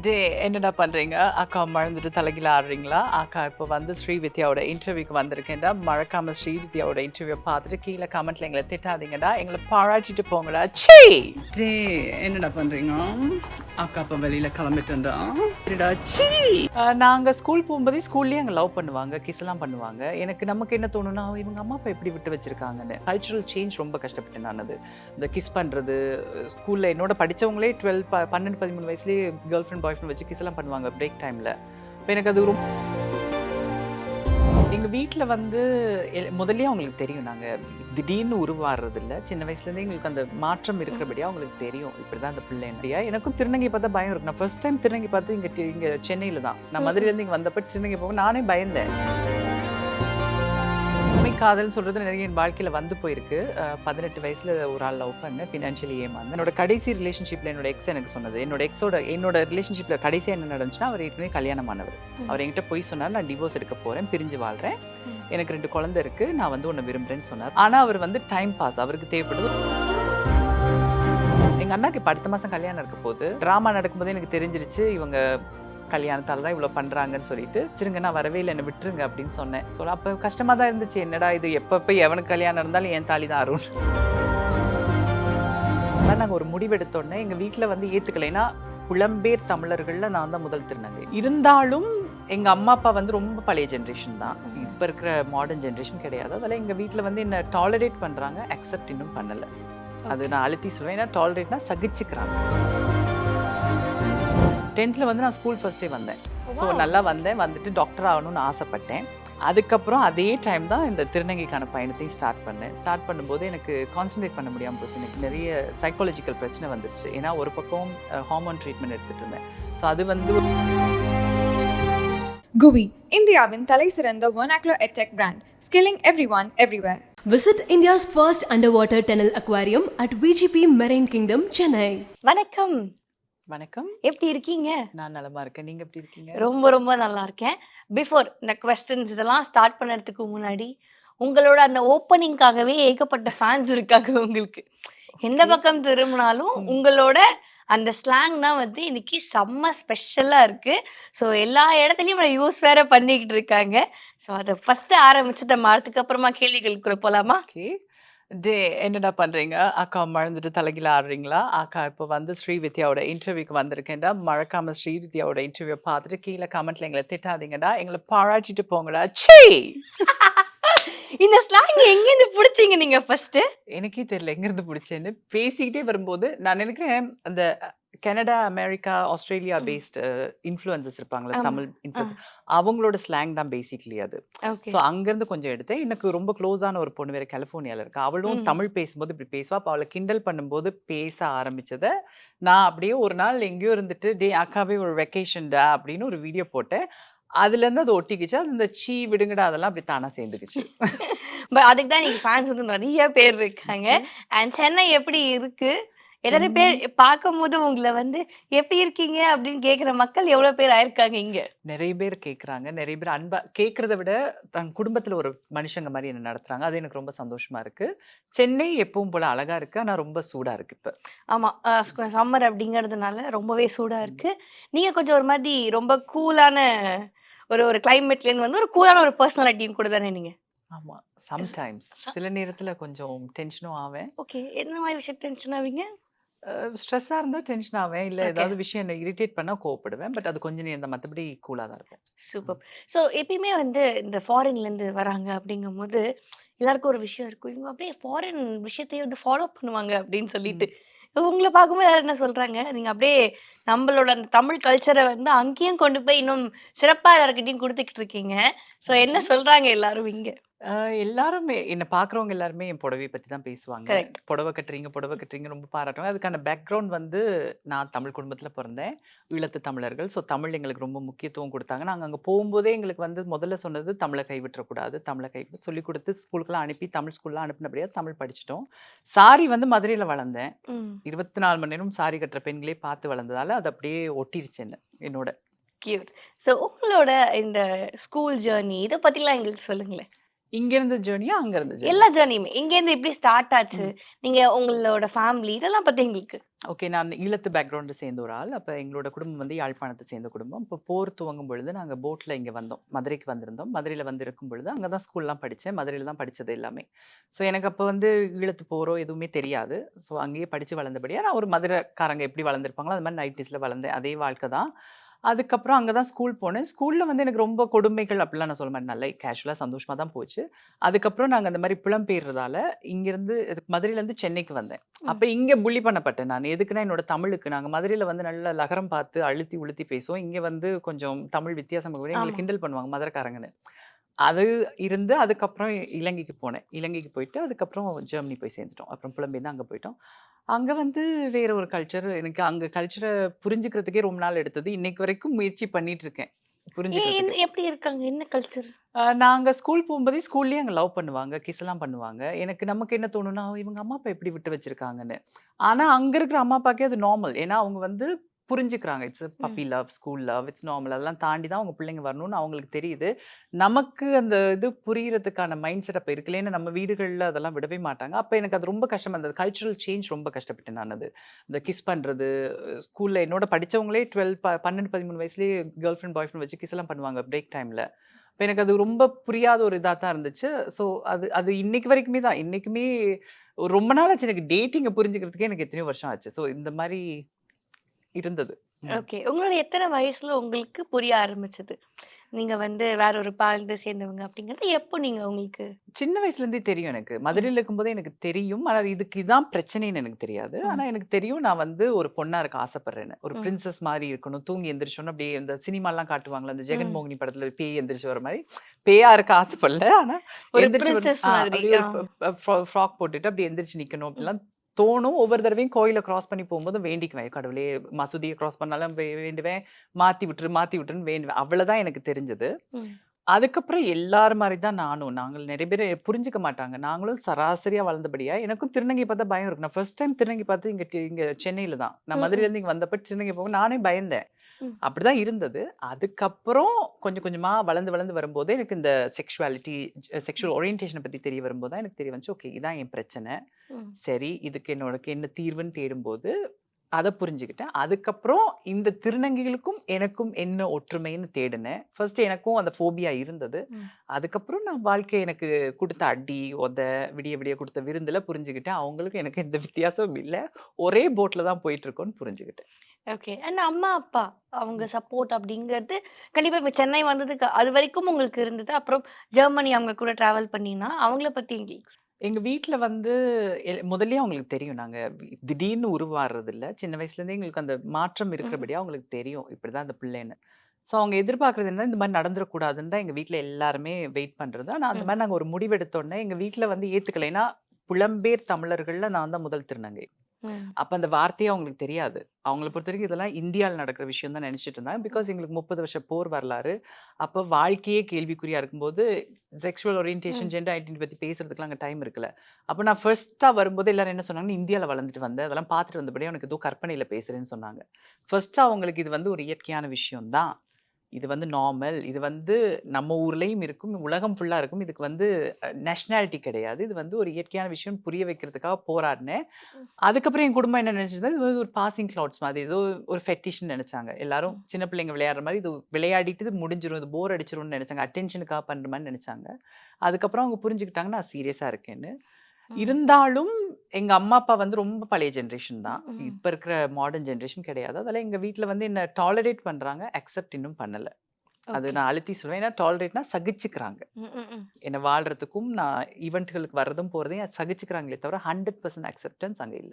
டே என்னடா பண்றீங்க? அக்கா மறந்துட்டு தலைகீழ ஆடுறீங்களா? அக்கா இப்போ வந்து ஸ்ரீ வித்யாவோட இன்டர்வியூக்கு வந்திருக்கேன்டா. மறக்காம ஸ்ரீ வித்யாவோட இன்டர்வியூ பார்த்துட்டு கீழே கமெண்ட்ல எங்களை திட்டாதீங்கடா. எங்களை பாராட்டிட்டு போங்கடா. சீ டே என்னடா பண்றீங்க? அக்கா இப்போ வெளியில கிளம்பிட்டா சீ நாங்க ஸ்கூல் போகும்போதே ஸ்கூல்லயே அங்க லவ் பண்ணுவாங்க கிஸ் எல்லாம் பண்ணுவாங்க. எனக்கு நமக்கு என்ன தோணும்னா இவங்க அம்மா அப்பா எப்படி விட்டு வச்சிருக்காங்கன்னு. கல்ச்சுரல் சேஞ்ச் ரொம்ப கஷ்டப்பட்டேன் நான் அது இந்த கிஸ் பண்றது ஸ்கூல்ல என்னோட படிச்சவங்களே டுவெல் பன்னெண்டு பதிமூணு வயசுலயே கேர்ள் ஃப்ரெண்ட் பாய் ஃப்ரெண்ட் வச்சு கிஸ் எல்லாம் பண்ணுவாங்க பிரேக் டைமில் இப்போ எனக்கு அது ரொம்ப எங்கள் வீட்டில் வந்து எ- அவங்களுக்கு தெரியும். நாங்கள் திடீர்னு உருவாடுறது இல்லை சின்ன வயசுலேருந்தே எங்களுக்கு அந்த மாற்றம் இருக்கிறபடியாக அவங்களுக்கு தெரியும். இப்படி தான் அந்த பிள்ளை என்னடியா. எனக்கும் திருநங்கை பார்த்தா பயம் இருக்கு நான் ஃபர்ஸ்ட் டைம் திருநங்கை பார்த்து இங்கே இங்கே சென்னையில் தான். நான் மதுரையிலேருந்து இங்கே வந்தப்போ திருநங்கை போக நானே பயந்தேன். காதல்னு சொல்றது நிறைய என் வாழ்க்கையில வந்து போயிருக்கு. பதினெட்டு வயசுல ஒரு ஆள் லவ் பண்ணேன் ஃபினான்ஷியலி ஏமாந்து என்னோட கடைசி ரிலேஷன்ஷிப்ல என்னோட எக்ஸ் எனக்கு சொன்னது. என்னோட எக்ஸோட என்னோட ரிலேஷன்ஷிப்ல கடைசியா என்ன நடந்துச்சுன்னா அவர் ஏற்கனவே கல்யாணம் ஆனவர் அவர் என்கிட்ட போய் சொன்னார் நான் டிவோர்ஸ் எடுக்க போறேன் பிரிஞ்சு வாழ்றேன். ம். எனக்கு ரெண்டு குழந்தை இருக்கு நான் வந்து உன்னை விரும்புறேன்னு சொன்னார். ஆனா அவர் வந்து டைம் பாஸ் அவருக்கு தேவைப்படுது. எங்க அண்ணாக்கு இப்ப அடுத்த மாசம் கல்யாணம் இருக்க போகுது. டிராமா நடக்கும்போது எனக்கு தெரிஞ்சிருச்சு இவங்க கல்யாணத்தால தான் இவ்வளவு பண்றாங்கன்னு சொல்லிட்டு சரிங்க நான் வரவே இல்லை என்னை விட்டுருங்க அப்படின்னு சொன்னேன். ஸோ அப்போ கஷ்டமா தான் இருந்துச்சு. என்னடா இது? எப்போ எவனுக்கு கல்யாணம் இருந்தாலும் என் தாலி தான் அருண். ஆனால் நாங்கள் ஒரு முடிவெடுத்தோடனே எங்கள் வீட்டில் வந்து ஏற்றுக்கலைன்னா புலம்பேர் தமிழர்கள்ல நான் தான் முதல் திருநங்கை. இருந்தாலும் எங்க அம்மா அப்பா வந்து ரொம்ப பழைய ஜென்ரேஷன் தான். இப்போ இருக்கிற மாடர்ன் ஜென்ரேஷன் கிடையாது. அதில் எங்க வீட்டில் வந்து என்ன டாலரேட் பண்றாங்க அக்செப்ட் இன்னும் பண்ணல. அது நான் அழுத்தி சொல்வேன். ஏன்னா டாலரேட்னா சகிச்சுக்கிறாங்க. டென்த்தில் வந்து நான் ஸ்கூல் ஃபர்ஸ்டே வந்தேன். ஸோ நல்லா வந்தேன். வந்துட்டு டாக்டர் ஆகணும்னு ஆசைப்பட்டேன். அதுக்கப்புறம் அதே டைம் தான் இந்த திருநங்கைக்கான பயணத்தையும் ஸ்டார்ட் பண்ணேன். ஸ்டார்ட் பண்ணும்போது எனக்கு கான்சென்ட்ரேட் பண்ண முடியாமல் போச்சு. எனக்கு நிறைய சைக்காலஜிக்கல் பிரச்சனை வந்துருச்சு. ஏன்னா ஒரு பக்கம் ஹார்மோன் ட்ரீட்மெண்ட் எடுத்துட்டு இருந்தேன். ஸோ அது வந்து குவி இந்தியாவின் தலை சிறந்த vernacular edtech brand skilling everyone everywhere. Visit India's first underwater tunnel aquarium at VGP Marine Kingdom, Chennai. வணக்கம். வணக்கம். எப்படி இருக்கீங்க? நான் நலமா இருக்கேன். நீங்க எப்படி இருக்கீங்க? ரொம்ப ரொம்ப நல்லா இருக்கேன். பிஃபோர் இந்த கொஸ்டின்ஸ் இதெல்லாம் ஸ்டார்ட் பண்ணறதுக்கு முன்னாடி உங்களோட அந்த ஓப்பனிங்காகவே ஏகப்பட்ட ஃபேன்ஸ் இருக்காங்க உங்களுக்கு. எந்த பக்கம் திரும்பினாலும். உங்களோட அந்த ஸ்லாங் தான் வந்து இன்னைக்கு செம்ம ஸ்பெஷலா இருக்கு. ஸோ எல்லா இடத்துலயும் யூஸ் வேற பண்ணிக்கிட்டு இருக்காங்க. ஸோ அதை ஃபர்ஸ்ட் ஆரம்பிச்சதை மாறதுக்கு அப்புறமா கேள்விகளுக்குள்ள போலாமா? ஓகே டே என்னடா பண்றீங்க? அக்கா மறந்துட்டு தலைகீழ ஆடுறீங்களா? அக்கா இப்போ வந்து ஸ்ரீ வித்யாவோட இன்டர்வியூக்கு வந்திருக்கேன்டா. மறக்காம ஸ்ரீ வித்யாவோட இன்டர்வியூ பார்த்துட்டு கீழே கமெண்ட்ல எங்களை திட்டாதீங்கடா. எங்களை பாராட்டிட்டு போங்கடா. சீ இந்த ஸ்லாங் எங்கேருந்து பிடிச்சீங்க நீங்க ஃபர்ஸ்ட் எனக்கே தெரியல எங்கிருந்து பிடிச்சேன்னு பேசிக்கிட்டே வரும்போது நான் நினைக்கிறேன் அந்த Canada America Australia based influences இருப்பாங்களே. தமிழ் இன்ஃப்ளூயன்ஸ் அவங்களோட ஸ்லாங் தான் பேசிக்லி அது. ஸோ அங்கேருந்து கொஞ்சம் எடுத்தேன் எனக்கு ரொம்ப க்ளோஸான ஒரு பொண்ணு வேற கலிஃபோர்னியால இருக்கா. அவளும். தமிழ் பேசும்போது இப்படி பேசுவா. அப்போ அவளை கிண்டல் பண்ணும்போது பேச ஆரம்பிச்சதை நான் அப்படியே ஒரு நாள் எங்கேயோ இருந்துட்டு டே அக்காவே ஒரு வெக்கேஷன்டா அப்படின்னு ஒரு வீடியோ போட்டேன். அதுல இருந்து அது ஒட்டிக்கிச்சு. அது இந்த சீ விடுங்கடா அதெல்லாம் அப்படி தானா சேர்ந்துக்குச்சு. பட் அதுக்கு தான் நீங்க ஃபேன்ஸ் வந்து நிறைய பேர் இருக்காங்க. அண்ட் சென்னை எப்படி இருக்கு? நிறைய பேர் பார்க்கும்போது உங்களை வந்து எப்படி இருக்கீங்க? அப்படின்னு கேக்குற மக்கள் எவ்வளவு பேர் ஆயிருக்காங்க இங்க? நிறைய பேர் கேட்குறாங்க. நிறைய பேர் அன்பா கேட்கறத விட தன் குடும்பத்துல ஒரு மனுஷங்க மாதிரி என்ன நடத்துறாங்க. அது எனக்கு ரொம்ப சந்தோஷமா இருக்கு. சென்னை எப்பவும் போல அழகா இருக்கு. ஆனா ரொம்ப சூடா இருக்கு இப்ப. ஆமா. சம்மர் அப்படிங்கறதுனால ரொம்பவே சூடா இருக்கு. நீங்க கொஞ்சம் ஒரு மாதிரி ரொம்ப கூலான ஒரு ஒரு கிளைமேட்ல இருந்து வந்து ஒரு கூலான ஒரு பர்சனாலிட்டியும் கூட தானே நீங்க? ஆமா. சம்டைம்ஸ் சில நேரத்துல கொஞ்சம் டென்ஷனும் ஆவேன். ஓகே. என்ன மாதிரி விஷயம் டென்ஷன் ஆவீங்க? ஸ்ட்ரெஸ்ஸாக இருந்தால் டென்ஷன் ஆவேன். இல்லை. ஏதாவது விஷயம் என்ன இரிட்டேட் பண்ணால் கோவப்படுவேன். பட் அது கொஞ்சம் நேரம் மற்றபடி கூலாக தான் இருக்கும். சூப்பர். ஸோ எப்பயுமே வந்து இந்த ஃபாரின்ல இருந்து வராங்க அப்படிங்கும்போது எல்லாருக்கும் ஒரு விஷயம் இருக்கும். இவங்க அப்படியே ஃபாரின் விஷயத்தையே வந்து ஃபாலோ பண்ணுவாங்க அப்படின்னு சொல்லிட்டு. உங்களை பார்க்கும்போது யாரும் என்ன சொல்றாங்க? நீங்க அப்படியே நம்மளோட அந்த தமிழ் கல்ச்சரை வந்து அங்கேயும் கொண்டு போய் இன்னும் சிறப்பா எல்லாருக்கிட்டையும் கொடுத்துக்கிட்டு இருக்கீங்க. ஸோ என்ன சொல்றாங்க எல்லாரும் இங்க? எல்லாருமே என்னை பார்க்குறவங்க எல்லாருமே என் புடவையை பற்றி தான் பேசுவாங்க. Correct. புடவை கட்டுறீங்க புடவை கட்டுறீங்க ரொம்ப பாராட்டுவாங்க அதுக்கான பேக்ரவுண்ட் வந்து நான் தமிழ் குடும்பத்தில் பிறந்தேன். ஈழத்து தமிழர்கள். ஸோ தமிழ் எங்களுக்கு ரொம்ப முக்கியத்துவம் கொடுத்தாங்க. நாங்கள் அங்கே போகும்போதே எங்களுக்கு வந்து முதல்ல சொன்னது தமிழை கைவிட்டக்கூடாது தமிழை கை சொல்லி கொடுத்து ஸ்கூலுக்குலாம் அனுப்பி தமிழ் ஸ்கூல்லாம் அனுப்பினபடியா தமிழ் படிச்சிட்டோம். சாரி வந்து மதுரையில் வளர்ந்தேன். இருபத்தி நாலு மணி நேரம் சாரி கட்டுற பெண்களே பார்த்து வளர்ந்ததால அது அப்படியே ஒட்டிருச்சு என்ன என்னோட. கியூட் ஸோ உங்களோட இந்த ஸ்கூல் ஜேர்னி இதை பத்திலாம் எங்களுக்கு சொல்லுங்களேன். இங்க இருந்த ஜேர்னியா அங்க இருந்த எல்லா ஜேர்னியுமே இங்கேருந்து எப்படி ஸ்டார்ட் ஆச்சு? நீங்க உங்களோட ஃபேமிலி இதெல்லாம் பத்தி எங்களுக்கு ஓகே நான் ஈழத்து பேக்ரவுண்டு சேர்ந்த ஒரு ஆள். அப்போ எங்களோட குடும்பம் வந்து யாழ்ப்பாணத்தை சேர்ந்த குடும்பம். இப்போ போர் துவங்கும் பொழுது நாங்கள் போட்டில் இங்கே வந்தோம். மதுரைக்கு வந்திருந்தோம். மதுரையில் வந்து இருக்கும் பொழுது அங்கே தான் ஸ்கூல்லாம் படித்தேன் மதுரையில் தான் படித்தது எல்லாமே. ஸோ எனக்கு அப்போ வந்து ஈழத்து போரோ எதுவுமே தெரியாது. ஸோ அங்கேயே படித்து வளர்ந்தபடியாக நான் ஒரு மதுரைக்காரங்க எப்படி வளர்ந்துருப்பாங்களோ அது மாதிரி நைன்டிஸில் வளர்ந்தேன். அதே வாழ்க்கை தான். அதுக்கப்புறம் அங்கே தான் ஸ்கூல் போனேன். ஸ்கூலில் வந்து எனக்கு ரொம்ப கொடுமைகள் அப்படிலாம் நான் சொல்ல மாட்டேன். நல்லா கேஷுவலாக சந்தோஷமாக தான் போச்சு. அதுக்கப்புறம் நாங்கள் அந்த மாதிரி புலம்பெயர்றதால இங்கேருந்து மதுரையிலேருந்து சென்னைக்கு வந்தேன். அப்போ இங்கே புள்ளி பண்ணப்பட்டேன் நான். எதுக்குன்னா என்னோட தமிழுக்கு. நாங்கள் மதுரையில் வந்து நல்ல லகரம் பார்த்து அழுத்தி உளுத்தி பேசுவோம். இங்கே வந்து கொஞ்சம் தமிழ் வித்தியாசம் கூட எங்களுக்கு. கிண்டல் பண்ணுவாங்க மதுரைக்காரங்கன்னு. அது இருந்து அதுக்கப்புறம் இலங்கைக்கு போனேன். இலங்கைக்கு போயிட்டு அதுக்கப்புறம் ஜெர்மனி போய் சேர்ந்துட்டோம். அப்புறம் புலம்பெயர்ந்து அங்கே போயிட்டோம். அங்கே வந்து வேற ஒரு கல்ச்சர் எனக்கு அங்கே கல்ச்சரை புரிஞ்சுக்கிறதுக்கே ரொம்ப நாள் எடுத்தது. இன்னைக்கு வரைக்கும் முயற்சி பண்ணிட்டு இருக்கேன். புரிஞ்சுக்கிறதுக்கு. என்ன- எப்படி இருக்காங்க? என்ன கல்ச்சர் ஆஹ் நாங்க ஸ்கூல் போகும்போதே ஸ்கூல்லயே அங்க லவ் பண்ணுவாங்க கிஸ் எல்லாம் பண்ணுவாங்க. எனக்கு நமக்கு என்ன தோணும்னா இவங்க அம்மா அப்பா எப்படி விட்டு வச்சிருக்காங்கன்னு. ஆனா அங்க இருக்கிற அம்மா அப்பாக்கே அது நார்மல் ஏன்னா அவங்க வந்து புரிஞ்சுக்கிறாங்க. It's puppy love school love it's normal அதெல்லாம் தாண்டி தான் அவங்க பிள்ளைங்க வரணும்னு அவங்களுக்கு தெரியுது. நமக்கு அந்த இது புரியறதுக்கான மைண்ட் செட் அப்போ இருக்குல்லேன்னு நம்ம வீடுகளில் அதெல்லாம் விடவே மாட்டாங்க. அப்போ எனக்கு அது ரொம்ப கஷ்டமா. இருந்தது கல்ச்சுரல் சேஞ்ச் ரொம்ப கஷ்டப்பட்டேன் நான் அது. இந்த கிஸ் பண்ணுறது ஸ்கூலில் என்னோட படிச்சவங்களே டுவெல் ப பன்னெண்டு பதிமூணு வயசுலேயே கேர்ள் ஃப்ரெண்ட் பாய் ஃப்ரெண்ட் வச்சு கிஸ் எல்லாம் பண்ணுவாங்க பிரேக் டைமில் இப்போ எனக்கு அது ரொம்ப புரியாத ஒரு இதாக தான் இருந்துச்சு. ஸோ அது அது இன்னைக்கு வரைக்குமே தான். இன்னைக்குமே ஒரு ரொம்ப நாள் ஆச்சு. எனக்கு டேட்டிங்கை புரிஞ்சுக்கிறதுக்கே எனக்கு எத்தனையோ வருஷம் ஆச்சு. ஸோ இந்த மாதிரி இருந்தது. ஓகே. உங்களோட எத்தனை வயசுல உங்களுக்கு புரிய ஆரம்பிச்சது? நீங்க வந்து வேற ஒரு பாலந்து சேர்ந்தவங்க அப்படிங்கறது எப்போ நீங்க உங்களுக்கு சின்ன வயசுல இருந்தே தெரியும் எனக்கு. மதுரையில் இருக்கும்போதே எனக்கு தெரியும். ஆனால் இதுக்கு இதான் பிரச்சனைன்னு எனக்கு தெரியாது. ஆனா எனக்கு தெரியும் நான் வந்து ஒரு பொண்ணா இருக்க ஆசைப்படுறேன்னு. ஒரு. பிரின்சஸ் மாதிரி இருக்கணும். தூங்கி எந்திரிச்சோன்னு அப்படியே இந்த சினிமாலாம் காட்டுவாங்கல்ல அந்த ஜெகன். மோகினி படத்துல பேய் எந்திரிச்சு வர மாதிரி. பேயா இருக்க ஆசைப்படல. ஆனா ஒரு எந்திரிச்சு அப்படியே ஃப்ராக் போட்டுட்டு அப்படி எந்திரிச்சு நிக்கணும் அப்படிலாம் தோணும். ஒவ்வொரு தடவையும் கோயிலை கிராஸ் பண்ணி போகும்போது வேண்டிக்குவேன். கடவுளே மசூதியை கிராஸ் பண்ணாலும் வேண்டுவேன். மாத்தி விட்டுரு மாத்தி விட்டுருன்னு வேண்டுவேன். அவ்வளவுதான் எனக்கு தெரிஞ்சது. அதுக்கப்புறம் எல்லார் மாதிரி தான் நானும். நாங்கள் நிறைய பேர் புரிஞ்சுக்க மாட்டாங்க. நாங்களும் சராசரியா வளர்ந்தபடியா எனக்கும் திருநங்கை பார்த்தா பயம் இருக்கு நான் ஃபர்ஸ்ட் டைம் திருநங்கை பார்த்து இங்க இங்க சென்னையில தான். நான் ம், மதுரையில இருந்து இங்க வந்தப்ப திருநங்கை போக நானே பயந்தேன். அப்படிதான் இருந்தது. அதுக்கப்புறம் கொஞ்சம் கொஞ்சமா வளர்ந்து வளர்ந்து வரும்போது எனக்கு இந்த செக்ஷுவாலிட்டி செக்ஷுவல் ஓரியன்டேஷனை பத்தி தெரிய வரும்போது தான் எனக்கு தெரிய வந்துச்சு ஓகே இதான் என் பிரச்சனை. சரி இதுக்கு என்னோட என்ன தீர்வுன்னு தேடும்போது அதை புரிஞ்சுக்கிட்டேன். அதுக்கப்புறம் இந்த திருநங்கைகளுக்கும் எனக்கும் என்ன ஒற்றுமைன்னு தேடினேன். ஃபர்ஸ்ட் எனக்கும் அந்த ஃபோபியா இருந்தது. அதுக்கப்புறம் நான் வாழ்க்கை எனக்கு கொடுத்த அடி உத விடிய விடிய கொடுத்த விருந்துல புரிஞ்சுக்கிட்டேன். அவங்களுக்கும் எனக்கு எந்த வித்தியாசமும் இல்லை. ஒரே போட்ல தான் போயிட்டு இருக்கோம்னு புரிஞ்சுக்கிட்டேன். ஓகே அண்ட் அம்மா அப்பா அவங்க சப்போர்ட் அப்படிங்கிறது கண்டிப்பா இப்ப சென்னை வந்ததுக்கு அது வரைக்கும் உங்களுக்கு இருந்தது. அப்புறம் ஜெர்மனி அவங்க கூட டிராவல் பண்ணினா அவங்கள பத்தி எங்களுக்கு எங்க வீட்ல வந்து எ- முதல்லயே அவங்களுக்கு தெரியும். நாங்க வி- திடீர்னு உருவாடுறது இல்ல சின்ன வயசுல இருந்தே எங்களுக்கு அந்த மாற்றம் இருக்கிறபடியா அவங்களுக்கு தெரியும். இப்படிதான் அந்த பிள்ளைன்னு. ஸோ அவங்க எதிர்பார்க்கறது என்ன இந்த மாதிரி நடந்துடக்கூடாதுன்னு தான் எங்க வீட்ல எல்லாருமே வெயிட் பண்றது. ஆனா அந்த. மாதிரி நாங்க ஒரு முடிவெடுத்தோடனே எங்க வீட்ல வந்து ஏத்துக்கல. ஏன்னா புலம்பெயர் தமிழர்கள்ல நான் தான் முதல் திருநங்கை. அப்ப அந்த வார்த்தையே அவங்களுக்கு தெரியாது. அவங்கள பொறுத்த வரைக்கும் இதெல்லாம் இந்தியாவில் நடக்கிற விஷயம் தான் நினைச்சிட்டு இருந்தாங்க. பிகாஸ் எங்களுக்கு முப்பது வருஷம் போர் வரலாறு. அப்போ வாழ்க்கையே கேள்விக்குறியா இருக்கும்போது செக்ஷுவல் ஓரியன்டேஷன். ஜெண்டர் ஐடென்டி பத்தி பேசுறதுக்குலாம் அங்கே டைம் இருக்குல்ல அப்போ நான் ஃபர்ஸ்டா வரும்போது எல்லாரும் என்ன சொன்னாங்கன்னா இந்தியாவில் வளர்ந்துட்டு வந்தேன் அதெல்லாம் பார்த்துட்டு வந்தபடியே உனக்கு ஏதோ கற்பனையில பேசுறேன்னு சொன்னாங்க. ஃபர்ஸ்ட் அவங்களுக்கு இது வந்து ஒரு இயற்கையான விஷயம் தான். இது வந்து நார்மல் இது வந்து நம்ம ஊர்லயும் இருக்கும் உலகம் ஃபுல்லா இருக்கும். இதுக்கு வந்து நேஷனாலிட்டி கிடையாது. இது வந்து ஒரு இயற்கையான விஷயம் புரிய வைக்கிறதுக்காக போராடினேன். அதுக்கப்புறம் என் குடும்பம் என்ன நினைச்சது இது வந்து ஒரு பாசிங் கிளவுட்ஸ் மாதிரி ஏதோ ஒரு ஃபெட்டிஷ்னு நினைச்சாங்க. எல்லாரும் சின்ன பிள்ளைங்க விளையாடுற மாதிரி இது விளையாடிட்டு இது முடிஞ்சிரும் இது போர் அடிச்சிரும்னு நினைச்சாங்க. அட்டென்ஷனுக்காக பண்ற மாதிரி நினைச்சாங்க. அதுக்கப்புறம் அவங்க புரிஞ்சுக்கிட்டாங்க நான் சீரியஸா இருக்கேன்னு. இருந்தாலும் எங்க அம்மா அப்பா வந்து ரொம்ப பழைய ஜென்ரேஷன் தான். இப்ப இருக்கிற மாடர்ன் ஜென்ரேஷன் கிடையாது. அதெல்லாம் எங்க வீட்ல வந்து என்ன டாலரேட் பண்றாங்க அக்செப்ட் இன்னும் பண்ணல. அது. நான் அழுத்தி சொல்லுவேன். ஏன்னா டாலரேட்னா சகிச்சுக்கிறாங்க. என்ன வாழ்றதுக்கும் நான் ஈவெண்ட்களுக்கு வர்றதும் போறதையும் சகிச்சுக்கிறாங்களே தவிர ஹண்ட்ரட் பர்சன்ட் அக்செப்டன்ஸ் அங்க இல்ல.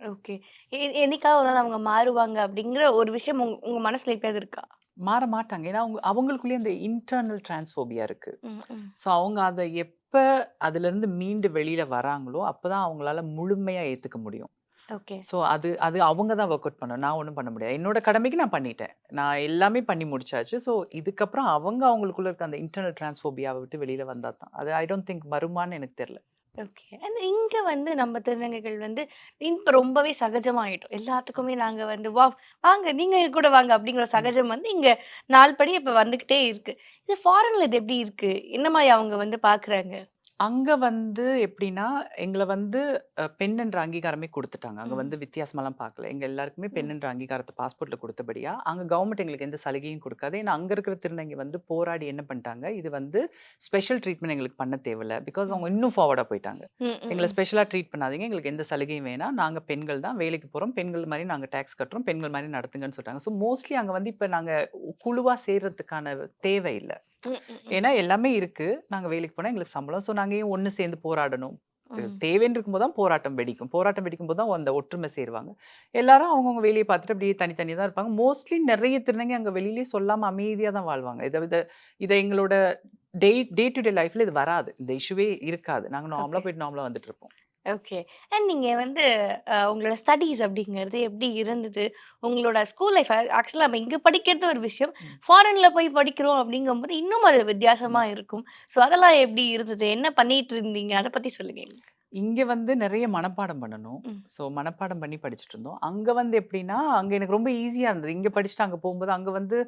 ஓகே. என்னைக்காவது ஒரு நாள் அவங்க மாறுவாங்க அப்படிங்கிற ஒரு விஷயம் உங்க உங்க மனசுல எப்பயாவது இருக்கா? மாற மாட்டாங்க. ஏன்னா அவங்க அவங்களுக்குள்ளேயே அந்த இன்டர்னல் டிரான்ஸ்ஃபோபியா இருக்கு. ஸோ அவங்க அதை எப்ப அதுல இருந்து மீண்டு வெளியில வராங்களோ அப்பதான் அவங்களால முழுமையா ஏத்துக்க முடியும். ஓகே. ஸோ அது அது அவங்க தான் ஒர்க் அவுட் பண்ணணும். நான் ஒன்றும் பண்ண முடியாது. என்னோட கடமைக்கு நான் பண்ணிட்டேன். நான் எல்லாமே பண்ணி முடிச்சாச்சு. ஸோ இதுக்கப்புறம் அவங்க அவங்களுக்குள்ள இருக்க அந்த இன்டர்னல் டிரான்ஸ்ஃபோபியாவை விட்டு வெளியில வந்தா தான். அது ஐ டோன்ட் திங்க் வருமான்னு எனக்கு தெரியல. ஓகே. அண்ட் இங்க வந்து நம்ம திருநங்கைகள் வந்து இப்ப ரொம்பவே சகஜமாயிட்டோம். எல்லாத்துக்குமே நாங்க வந்து வா வாங்க நீங்க எங்க கூட வாங்க அப்படிங்கிற சகஜம் வந்து இங்க நாள்படி இப்ப வந்துகிட்டே இருக்கு. இது ஃபாரின்ல இது எப்படி இருக்கு? என்ன மாரி அவங்க வந்து பார்க்குறாங்க? அங்க வந்து எப்படின்னா, எங்கள வந்து அ பெண் என்ற அங்கீகாரமே குடுத்துட்டாங்க. அங்க ம். வந்து வித்தியாசமாலாம் பார்க்கல. எங்க எல்லாருக்குமே பெண் ம். என்ற அங்கீகாரத்த பாஸ்போர்ட்ல குடுத்தபடியா, அங்க கவர்மெண்ட் எங்களுக்கு எந்த சலுகையும் குடுக்காது. ஏன்னா, அங்க இருக்கிற திருநங்கை வந்து போராடி என்ன பண்ணிட்டாங்க, இது வந்து ஸ்பெஷல் ட்ரீட்மெண்ட் எங்களுக்கு பண்ண தேவையில்ல. பிகாஸ் அவங்க இன்னும் ஃபார்வர்டா போயிட்டாங்க. ம், ம், எங்கள ம். ஸ்பெஷலா ட்ரீட் பண்ணாதீங்க. எங்களுக்கு எந்த சலுகையும் வேணாம். நாங்க பெண்கள் தான். வேலைக்கு போறோம். பெண்கள் மாரி நாங்க டாக்ஸ் கட்டுறோம். பெண்கள் மாரி நடத்துங்கன்னு சொல்ட்டாங்க. ஸோ மோஸ்ட்லி அங்க வந்து இப்ப நாங்க குழுவா சேர்றதுக்கான தேவை இல்ல. ஏன்னா எல்லாமே இருக்கு. நாங்க வேலைக்கு போனா எங்களுக்கு சம்பளம். ஸோ நாங்க ஏன் ஒண்ணு சேர்ந்து போராடணும்? தேவைன்னு இருக்கும்போது தான் போராட்டம் வெடிக்கும். போராட்டம் வெடிக்கும்போது தான் அந்த ஒற்றுமை சேருவாங்க. எல்லாரும் அவங்கவங்க வேலைய பார்த்துட்டு அப்படியே தனித்தனியா தான் இருப்பாங்க. மோஸ்ட்லி நெறைய திருநங்கை அங்க வெளியிலயே சொல்லாம அமைதியா தான் வாழ்வாங்க. இத இத இத எங்களோட டே டே டு டே லைஃப்ல இது வராது. இந்த இஷ்யூவே இருக்காது. நாங்க நார்மலா. போயிட்டு நார்மலா வந்துட்டு இருப்போம். ஓகே. அண்ட் நீங்க வந்து அ உங்களோட ஸ்டடீஸ் அப்படிங்கிறது எப்படி இருந்தது? உங்களோட ஸ்கூல் லைஃப் ஆக்சுவலா நம்ம இங்க படிக்கிறது ஒரு விஷயம். ம். ஃபாரின்ல போய் படிக்கிறோம் அப்படிங்கும்போது இன்னும் அது வித்தியாசமா ம். இருக்கும். ஸோ அதெல்லாம் எப்படி இருந்தது? என்ன பண்ணிட்டு இருந்தீங்க? அத பத்தி சொல்லுங்க எங்களுக்கு. இங்க வந்து நெறைய மனப்பாடம் பண்ணணும். ஸோ மனப்பாடம் பண்ணி படிச்சுட்டு இருந்தோம். அங்க வந்து எப்படின்னா, அங்க எனக்கு ரொம்ப ஈஸியா இருந்தது. இங்க படிச்சுட்டு அங்க போகும்போது அங்க வந்து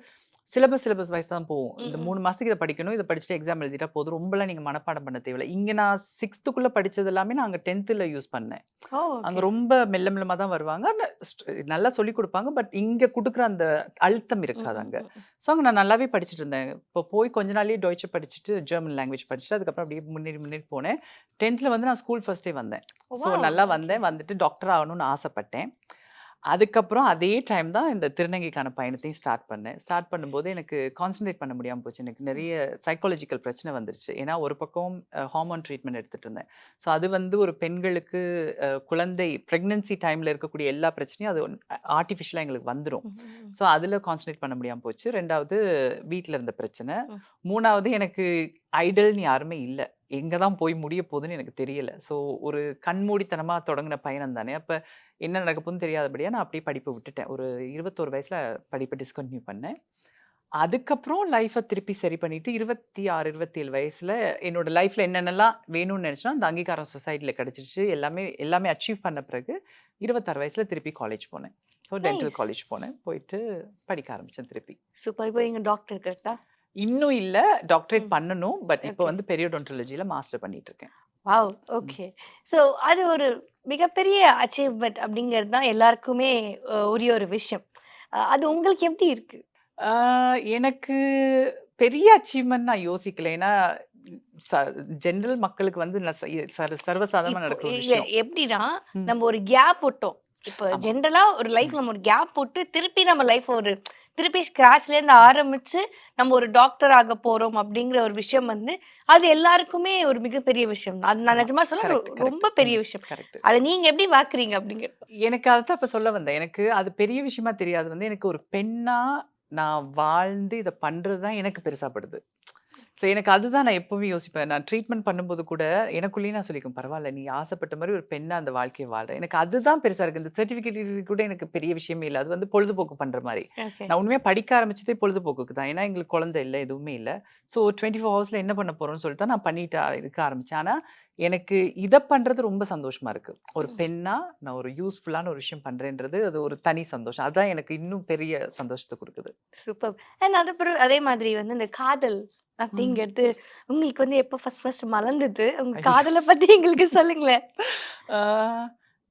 சிலபஸ் சிலபஸ் வைஸ் தான் போகும். இந்த ம். 3 மாசத்துக்கு இத படிக்கணும். இத படிச்சுட்டு எக்ஸாம் எழுதிட்டா போதும். ரொம்பலாம் நீங்க மனப்பாடம் பண்ண தேவையில்ல. இங்க நான் 6த்துக்குள்ள படிச்சது எல்லாமே நான் அங்க 10த்ல யூஸ் பண்ணேன். அங்க. ரொம்ப மெல்ல மெல்லமா தான் வருவாங்க. நல்லா சொல்லிக் குடுப்பாங்க. பட் இங்க குடுக்குற அந்த அழுத்தம் இருக்காது அங்க. ஸோ அங்க நான் நல்லாவே படிச்சுட்டு இருந்தேன். இப்போ போய் கொஞ்ச நாள்லயே டொய்ச் படிச்சுட்டு, ஜெர்மன் லாங்குவேஜ் படிச்சுட்டு, அதுக்கப்புறம் அப்படியே முன்னேறி முன்னேறி போனேன். 10த்ல வந்து நான் ஸ்கூல் ஃபர்ஸ்ட்டே வந்தேன். ஸோ! நல்லா. வந்தேன். வந்துட்டு டாக்டர் ஆகணும்னு ஆசைப்பட்டேன். அதுக்கப்புறம் அதே டைம் தான் இந்த திருநங்கைக்கான பயணத்தையும் ஸ்டார்ட் பண்ணேன். ஸ்டார்ட் பண்ணும்போது எனக்கு கான்சன்ட்ரேட் பண்ண முடியாம போச்சு. எனக்கு நெறைய சைக்காலஜிக்கல் பிரச்சனை வந்துருச்சு. ஏன்னா ஒரு பக்கம் ஹார்மோன் ட்ரீட்மெண்ட் எடுத்துட்டு இருந்தேன். ஸோ அது வந்து ஒரு பெண்களுக்கு குழந்தை பிரெக்னன்சி டைம்ல இருக்கக்கூடிய எல்லா பிரச்சனையும் அது ஆர்டிஃபிஷியலா எங்களுக்கு வந்துரும். ம், ம், ம். ஸோ அதில கான்சன்ட்ரேட் பண்ண முடியாம போச்சு. 2வது வீட்ல இருந்த பிரச்சனை. ம். 3வது எனக்கு ஐடல்ன்னு யாருமே இல்ல. எங்க தான் போய் முடிய போதுன்னு எனக்கு தெரியல. ஸோ ஒரு கண்மூடித்தனமா தொடங்குன பயணம் தானே. அப்ப என்ன நடக்க போதுன்னு தெரியாதபடியா நான் அப்படியே படிப்ப விட்டுட்டேன். ஒரு 21 வயசுல படிப்ப டிஸ்கன்டின்யூ பண்ணேன். அதுக்கப்புறம் லைஃப்ப திருப்பி சரி பண்ணிட்டு 26, 27 வயசுல என்னோட லைஃப்ல என்னென்னலாம் வேணும்னு நெனச்சேனோ, அந்த அங்கீகாரம் சொசைட்டில கிடைச்சிருச்சு. எல்லாமே எல்லாமே அச்சீவ் பண்ண பிறகு 26 வயசுல திருப்பி காலேஜ் போனேன். So dental. காலேஜ் போனேன். போயிட்டு படிக்க ஆரம்பிச்சேன் திருப்பி. சூப்பர். இப்போ நீங்க டாக்டர் கரெக்ட்டா? இன்னும் இல்ல. டாக்டரேட். பண்ணணும். பட் இப்ப. வந்து பெரியோடோன்டாலஜில மாஸ்டர் பண்ணிட்டு இருக்கேன். வாவ்! ஓகே. ஸோ அது ஒரு மிகப்பெரிய அச்சீவ்மென்ட் அப்படிங்கிறது தான் எல்லாருக்குமே உரிய ஒரு விஷயம். அது உங்களுக்கு எப்படி இருக்கு? எனக்கு பெரிய அச்சீவ்மென்ட் நான் யோசிக்கல. ஏன்னா ஜெனரல் மக்களுக்கு வந்து சர்வசாதாரணமா நடக்கிற விஷயம். எப்படின்னா. நம்ம ஒரு கேப் விட்டோம். இப்போ. ஜென்ரலா ஒரு ம். லைஃப்ல நம்ம ஒரு கேப் போட்டு, திருப்பி நம்ம லைஃப் ஒரு திருப்பி ஸ்க்ராட்ச்லேருந்து ஆரம்பிச்சு, நம்ம ஒரு டாக்டர் ஆக போறோம் அப்படிங்கிற ஒரு விஷயம் வந்து, அது எல்லாருக்குமே ஒரு மிகப்பெரிய விஷயம் தான். அது நான். நிஜமா சொல்ல. ரொம்ப பெரிய. விஷயம். கரெக்ட். அத நீங்க எப்படி பார்க்குறீங்க அப்படிங்கிறது? எனக்கு அதத்தான் இப்ப சொல்ல வந்தேன். எனக்கு அது பெரிய விஷயமா தெரியாது வந்து, எனக்கு ஒரு பெண்ணா நான் வாழ்ந்து இத பண்றது தான் எனக்கு பெருசா படுது. ஸோ எனக்கு அதுதான் நான் எப்பவுமே யோசிப்பேன். நான் ட்ரீட்மெண்ட் பண்ணும்போது கூட எனக்குள்ளேயே நான் சொல்லிக்குவேன், பரவால்ல நீ ஆசைப்பட்ட மாரி ஒரு பெண்ணா அந்த வாழ்க்கைய வாழ்ற. எனக்கு அதுதான் பெருசா இருக்கு. இந்த சர்டிஃபிகேட் கூட எனக்கு பெரிய விஷயமே இல்ல. அது வந்து பொழுதுபோக்கு பண்ற மாரி. ஓகே. நான் உண்மையா படிக்க ஆரம்பிச்சதே பொழுதுபோக்குக்கு தான். ஏன்னா எங்களுக்கு குழந்தை இல்ல, எதுவுமே இல்ல. ஸோ 24 ஹவர்ஸ்ல என்ன பண்ண போறோம்னு சொல்லிட்டு நான் பண்ணிட்டு இருக்க ஆரம்பிச்சேன். ஆனா எனக்கு இத பண்றது ரொம்ப சந்தோஷமா இருக்கு. ஒரு ம். பெண்ணா நான் ஒரு யூஸ்ஃபுல்லான ஒரு விஷயம் பண்றேன்றது அது ஒரு தனி சந்தோஷம். அதான் எனக்கு இன்னும் பெரிய சந்தோஷத்த குடுக்குது. சூப்பர். அண்ட் அது அதே மாதிரி வந்து இந்த காதல். அப்படிங்கிறது உங்களுக்கு வந்து எப்போ ஃபர்ஸ்ட் ஃபர்ஸ்ட் மலர்ந்தது? உங்க! காதல பத்தி எங்களுக்கு சொல்லுங்களேன்.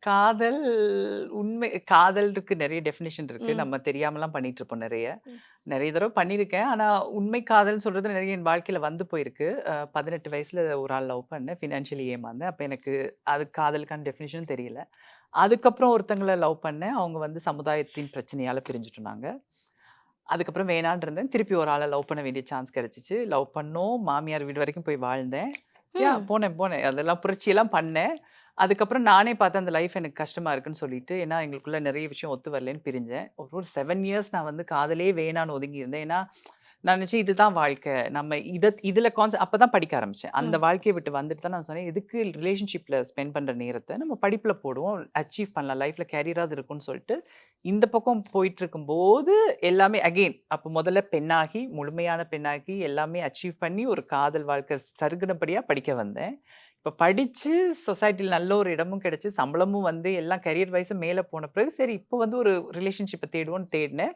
காதல் உண்மை காதலுக்கு நெறைய டெஃபினிஷன் இருக்கு. நம்ம தெரியாமலாம் பண்ணிட்டு இருப்போம் நெறைய. நெறைய தடவ பண்ணியிருக்கேன். ஆனா உண்மை காதல்ன்னு சொல்றது நெறைய என் வாழ்க்கையில வந்து போயிருக்கு. 18 வயசுல ஒரு ஆள் லவ் பண்ணேன். ஃபினான்ஷியலி ஏமாந்தேன். அப்ப எனக்கு அது காதலுக்கான டெஃபினிஷனும் தெரியல. அதுக்கப்புறம் ஒருத்தங்கள லவ் பண்ணேன். அவங்க வந்து சமுதாயத்தின் பிரச்சனையால பிரிஞ்சுட்டோம் நாங்க. அதுக்கப்புறம் வேணான்னு இருந்தேன். திருப்பி ஒரு ஆள லவ் பண்ண வேண்டிய சான்ஸ் கிடைச்சுச்சு. லவ் பண்ணோம். மாமியார் வீடு வரைக்கும் போய் வாழ்ந்தேன். யா. போனேன், போனேன். அதெல்லாம் புரட்சியெல்லாம் பண்ணேன். அதுக்கப்புறம் நானே பார்த்தேன் அந்த லைஃப் எனக்கு கஷ்டமா இருக்குன்னு சொல்லிட்டு, ஏன்னா எங்களுக்குள்ள நெறைய விஷயம் ஒத்து வரலன்னு பிரிஞ்சேன். ஒரு ஒரு 7 இயர்ஸ் நான் வந்து காதலே வேணான்னு ஒதுங்கி இருந்தேன். ஏன்னா நான் நினைச்சேன் இதுதான் வாழ்க்கை. நம்ம இத இதுல கான்ச அப்பதான் படிக்க ஆரம்பிச்சேன். அந்த. வாழ்க்கைய விட்டு வந்துட்டு தான் நான் சொன்னேன், எதுக்கு ரிலேஷன்ஷிப்ல ஸ்பெண்ட் பண்ற நேரத்த நம்ம படிப்புல போடுவோம். அச்சீவ் பண்ணலாம். லைஃப்ல கேரியராவது இருக்கும்னு சொல்லிட்டு, இந்த பக்கம் போயிட்டு இருக்கும்போது எல்லாமே அகெயின் அப்ப முதல்ல பெண்ணாகி, முழுமையான பெண்ணாகி எல்லாமே அச்சீவ் பண்ணி ஒரு காதல் வாழ்க்கை சருகுனபடியா படிக்க வந்தேன். இப்போ படிச்சு சொசைட்டியில் நல்ல ஒரு இடமும் கிடைச்சு சம்பளமும் வந்து எல்லாம் கரியர் வைஸும் மேலே போன பிறகு சரி இப்போ வந்து ஒரு ரிலேஷன்ஷிப்பை தேடுவோன்னு தேடினேன்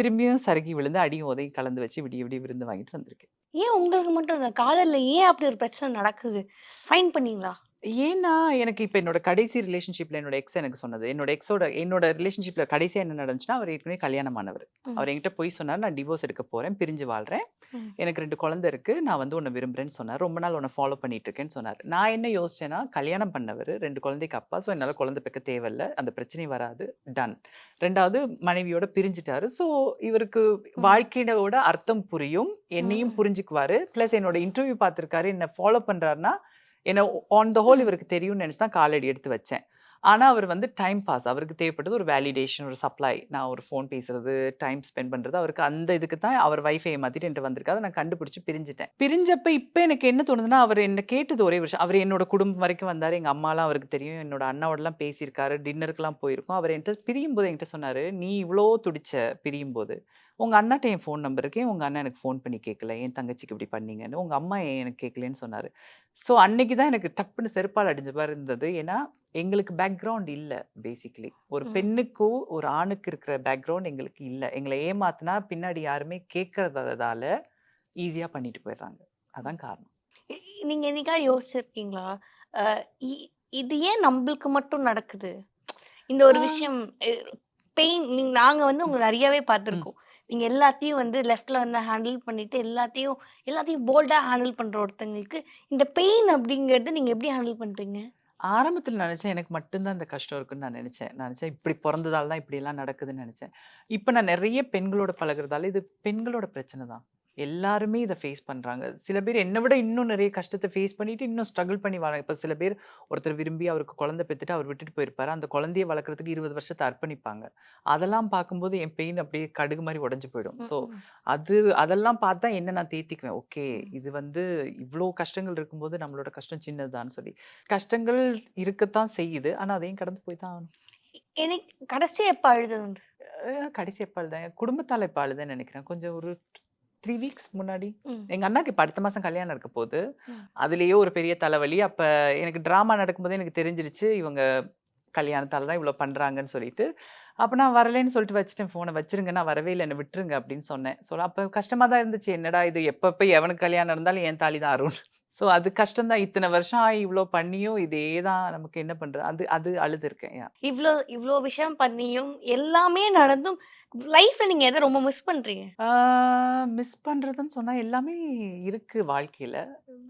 திரும்பியும் சருகி விழுந்து அடியும் உதையும் கலந்து வச்சு விடிய விடிய விருந்து வாங்கிட்டு வந்திருக்கேன். ஏன் உங்களுக்கு மட்டும் இந்த காதலில் ஏன் அப்படி ஒரு பிரச்சனை நடக்குது? ஃபைன் பண்ணீங்களா? ஏன்னா எனக்கு இப்போ என்னோட கடைசி ரிலேஷன்ஷிப்ல என்னோட எக்ஸ் எனக்கு சொன்னது. என்னோட எக்ஸோட என்னோட ரிலேஷன்ஷிப்ல கடைசியா என்ன நடந்துச்சுன்னா அவர் ஏற்கனவே கல்யாணமானவர். அவர் என்கிட்ட போய் சொன்னார் நான் டிவோர்ஸ் எடுக்க போறேன் பிரிஞ்சு வாழ்றேன். ம். எனக்கு ரெண்டு குழந்தை இருக்கு நான் வந்து உன்னை விரும்புறேன்னு சொன்னார். ரொம்ப நாள் உன்னை ஃபாலோ பண்ணிட்டு இருக்கேன்னு சொன்னார். நான் என்ன யோசிச்சேன்னா கல்யாணம் பண்ணவர் ரெண்டு குழந்தைக்கு அப்பா ஸோ என்னால் குழந்தை பெக்க தேவையில்ல அந்த பிரச்சனை வராது டன் ரெண்டாவது மனைவியோட பிரிஞ்சுட்டாரு ஸோ இவருக்கு வாழ்க்கையோட அர்த்தம் புரியும் என்னையும். புரிஞ்சுக்குவாரு. ப்ளஸ் என்னோட இன்டர்வியூ பார்த்துருக்காரு என்ன ஃபாலோ பண்றாருன்னா என்ன ஆன் த ஹோல் இவருக்கு தெரியும்னு நினச்சி தான் காலடி எடுத்து வச்சேன். ஆனால் அவர் வந்து டைம் பாஸ் அவருக்கு தேவைப்பட்டது ஒரு வேலிடேஷன் ஒரு சப்ளை நான் ஒரு ஃபோன் பேசுறது டைம் ஸ்பெண்ட் பண்ணுறது அவருக்கு அந்த இதுக்கு தான் அவர் வைஃபை மாற்றிட்டு என்கிட்ட வந்திருக்காரு. நான் கண்டுபிடிச்சி பிரிஞ்சுட்டேன். பிரிஞ்சப்ப இப்போ எனக்கு என்ன தோணுதுன்னா அவர் என்ன கேட்டது ஒரே விஷயம். அவர் என்னோட குடும்பம் வரைக்கும் வந்தார். எங்கள் அம்மாலாம் அவருக்கு தெரியும். என்னோட அண்ணாவோடலாம் பேசியிருக்காரு. டின்னருக்குலாம் போயிருக்கோம். அவர் என்கிட்ட பிரியும் போது என்கிட்ட சொன்னார் நீ இவ்வளோ துடிச்ச பிரியும் போது உங்கள் அண்ணாட்ட என் ஃபோன் நம்பர் இருக்கேன் உங்கள் அண்ணா எனக்கு ஃபோன் பண்ணி கேட்கல என் தங்கச்சிக்கு இப்படி பண்ணீங்கன்னு உங்கள் அம்மா ஏன் எனக்கு கேட்கலன்னு சொன்னார். ஸோ அன்னைக்கு தான் எனக்கு டப்புன்னு செருப்பால் அடிஞ்ச மாதிரி இருந்தது. ஏன்னா எங்களுக்கு பேக்ரவுண்ட் இல்லை பேசிக்கலி ஒரு. பெண்ணுக்கும் ஒரு ஆணுக்கு இருக்கிற பேக்ரவுண்ட் எங்களுக்கு இல்லை. எங்களை ஏமாத்தினா பின்னாடி யாருமே கேட்கறதால ஈஸியாக பண்ணிட்டு போயிடுறாங்க. அதான் காரணம். இ- நீங்க என்னைக்கா யோசிச்சிருக்கீங்களா? இது ஏன் நம்மளுக்கு மட்டும் நடக்குது? இந்த ஒரு. விஷயம் பெயின் நீங்க நாங்க வந்து உங்களை நிறையவே பார்த்துருக்கோம். நீங்க எல்லாத்தையும் வந்து லெஃப்ட்ல வந்து ஹேண்டில் பண்ணிட்டு எல்லாத்தையும் எல்லாத்தையும் போல்டா ஹேண்டில் பண்ற ஒருத்தங்களுக்கு இந்த பெயின் அப்படிங்கறது நீங்க எப்படி ஹேண்டில் பண்றீங்க? ஆரம்பத்தில் நினச்சேன் எனக்கு மட்டும்தான் இந்த கஷ்டம் இருக்குன்னு நான் நினச்சேன். நான் நினச்சேன் இப்படி பிறந்ததால் தான் இப்படியெல்லாம் நடக்குதுன்னு நினச்சேன். இப்போ நான் நிறைய பெண்களோட பழகுறதால இது பெண்களோட பிரச்சனை தான். எல்லாருமே இதை ஃபேஸ் பண்ணுறாங்க சில பேர் என்னை விட இன்னும் நிறைய கஷ்டத்தை ஃபேஸ் பண்ணிட்டு இன்னும் ஸ்ட்ரகிள் பண்ணி வராங்க இப்போ சில பேர் ஒருத்தர் விரும்பி அவருக்கு குழந்தை பெற்றுட்டு அவர் விட்டுட்டு போயிருப்பாரு. அந்த குழந்தைய வளர்க்குறதுக்கு இருபது வருஷத்தை அர்ப்பணிப்பாங்க. அதெல்லாம் பார்க்கும்போது என் பெயின் அப்படியே கடுகு மாதிரி உடஞ்சு போயிடும். ஸோ. அது அதெல்லாம் பார்த்தா என்ன நான் தேத்திக்குவேன்? ஓகே இது வந்து இவ்வளோ கஷ்டங்கள் இருக்கும்போது நம்மளோட கஷ்டம் சின்னதுதான்னு சொல்லி. கஷ்டங்கள் இருக்கத்தான் செய்யுது. ஆனா அதையும் கடந்து போய் தான் ஆகணும். எனக்கு கடைசியா எப்ப அழுது கடைசி எப்போ அழுதேன்? குடும்பத்தால் எப்போ அழுதேன்னு நினைக்கிறேன். கொஞ்சம் ஒரு த்ரீ வீக்ஸ் முன்னாடி. எங்க அண்ணாக்கு இப்போ அடுத்த மாசம் கல்யாணம் இருக்க போகுது ம். அதுலயே ஒரு பெரிய தலைவலி அப்ப எனக்கு டிராமா நடக்கும்போது எனக்கு தெரிஞ்சிருச்சு இவங்க கல்யாணத்தால தான் இவ்வளோ பண்றாங்கன்னு சொல்லிட்டு அப்போ நான் வரலைன்னு சொல்லிட்டு வச்சுட்டேன். ஃபோனை வச்சிருங்க நான் வரவே இல்லை என்னை விட்டுருங்க அப்படின்னு சொன்னேன். ஸோ அப்போ கஷ்டமாக தான் இருந்துச்சு. என்னடா இது? எப்பப்போ எவனுக்கு கல்யாணம் இருந்தாலும் என் தாலி தான் அருண். ஸோ அது கஷ்டம்தான் இத்தனை வருஷம் ஆகி இவ்வளோ பண்ணியும் இதே தான் நமக்கு என்ன பண்றது? அது அது அழுது இருக்கேன் இவ்ளோ இவ்ளோ விஷயம் பண்ணியும் எல்லாமே நடந்தும் லைஃப்ல நீங்க எதை ரொம்ப மிஸ் பண்றீங்க? மிஸ் பண்றதுன்னு சொன்னா எல்லாமே இருக்கு வாழ்க்கையில.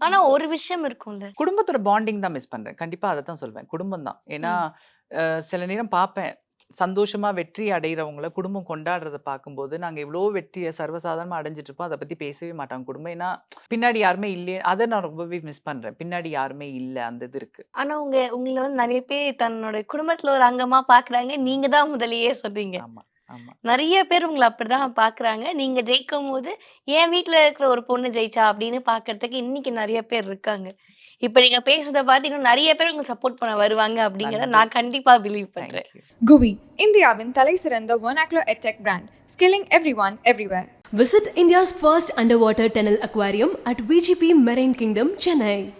ஆனா ஒரு விஷயம் இருக்கும்ல. குடும்பத்தோட பாண்டிங் தான் மிஸ் பண்றேன். கண்டிப்பா அதை தான் சொல்வேன். குடும்பம் தான். ஏன்னா சில நேரம் பார்ப்பேன். சந்தோஷமா வெற்றி அடைகிறவங்கள குடும்பம் கொண்டாடுறத பார்க்கும்போது நாங்க எவ்வளோ வெற்றியை சர்வசாதாரணமா அடைஞ்சிட்டு இருப்போம். அதை பத்தி பேசவே மாட்டாங்க குடும்பம் ஏன்னா பின்னாடி யாருமே இல்லையே அதை நான் ரொம்பவே மிஸ் பண்றேன். பின்னாடி யாருமே இல்லை அந்த இது இருக்கு. ஆனா உங்க உங்களை வந்து நிறைய பேர் தன்னோட குடும்பத்துல ஒரு அங்கமா பாக்குறாங்க. நீங்க தான் முதல்லயே சொல்றீங்க ஆமா ஆமா. நிறைய பேர் உங்களை அப்படிதான் பாக்குறாங்க. நீங்க ஜெயிக்கும் போது என் வீட்ல இருக்கிற ஒரு பொண்ணு ஜெயிச்சா? அப்படின்னு பாக்குறதுக்கு இன்னைக்கு நிறைய பேர் இருக்காங்க. இப்ப நீங்க பேசுறத பார்த்து இன்னும் நிறைய பேர் உங்க சப்போர்ட் பண்ண வருவாங்க அப்படிங்கறத. நான் கண்டிப்பா பிலீவ் பண்றேன் GUI, இந்தியாவின் தலை சிறந்த vernacular edtech brand, skilling everyone everywhere. Visit India's first underwater tunnel aquarium at VGP Marine Kingdom, Chennai.